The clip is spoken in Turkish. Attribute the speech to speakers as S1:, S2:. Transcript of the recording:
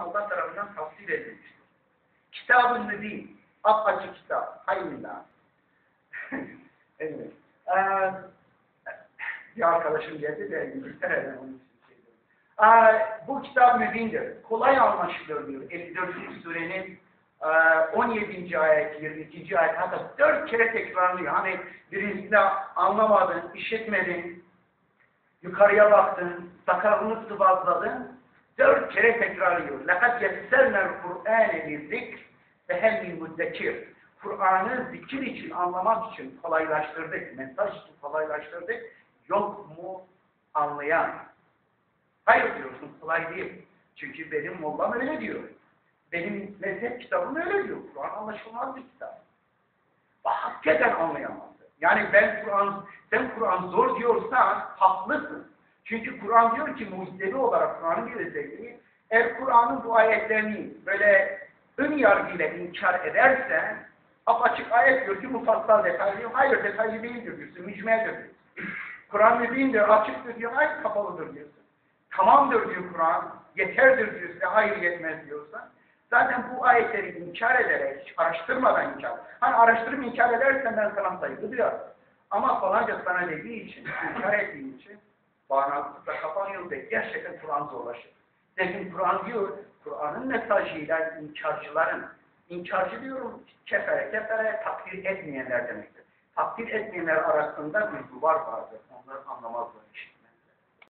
S1: Allah tarafından tavsiye edilmiştir. Kitab-ı Mübin, apaçık kitap, hayırlı. evet. Ee, bir arkadaşım geldi de İngiltere'den onun için şey. Ee, bu kitap mübindir. Kolay anlaşılır diyor. 54. surenin e, 17. ayet, 22. ayet hatta dört kere tekrarlıyor. Hani birincisinde anlamadın, işitmedin, yukarıya baktın, sakalını sıvazladın, dört kere tekrarlıyor. لَقَدْ يَسَّرْنَا الْقُرْآنَ لِذِكْرِ فَهَلْ مِنْ مُدَّكِرِ Kur'an'ı zikir için, anlamak için kolaylaştırdık, mesaj için kolaylaştırdık. Yok mu anlayan? Hayır diyorsun, kolay değil. Çünkü benim mollam öyle diyor. Benim mezhep kitabım öyle diyor. Kur'an anlaşılmaz bir kitap. Ve hakikaten anlayamazdı. Yani ben Kur'an, sen Kur'an zor diyorsan haklısın. Çünkü Kur'an diyor ki mucizevi olarak Kur'an'ın bir özelliği eğer Kur'an'ın bu ayetlerini böyle ön yargıyla inkar edersen apaçık ayet diyor ki mufassal detaylı. Hayır detaylı değildir diyorsun. Mücmeldir diyorsun. Kur'an mübindir, açıktır diyor. Hayır kapalıdır diyorsun. Tamamdır diyor Kur'an. Yeterdir diyorsun. Hayır yetmez diyorsan. Zaten bu ayetleri inkar ederek, araştırmadan inkar. Hani araştırıp inkar edersen ben sana saygı duyarım. Ama falanca sana dediği için, inkar ettiğin için bağnazlıkla kapanıyor ve gerçekten Kur'an zorlaşır. Demin Kur'an diyor, Kur'an'ın mesajıyla inkarcıların, inkarcı diyorum, kefere kefere takdir etmeyenler demektir. Takdir etmeyenler arasında bir duvar vardır. Onları anlamazlar işte.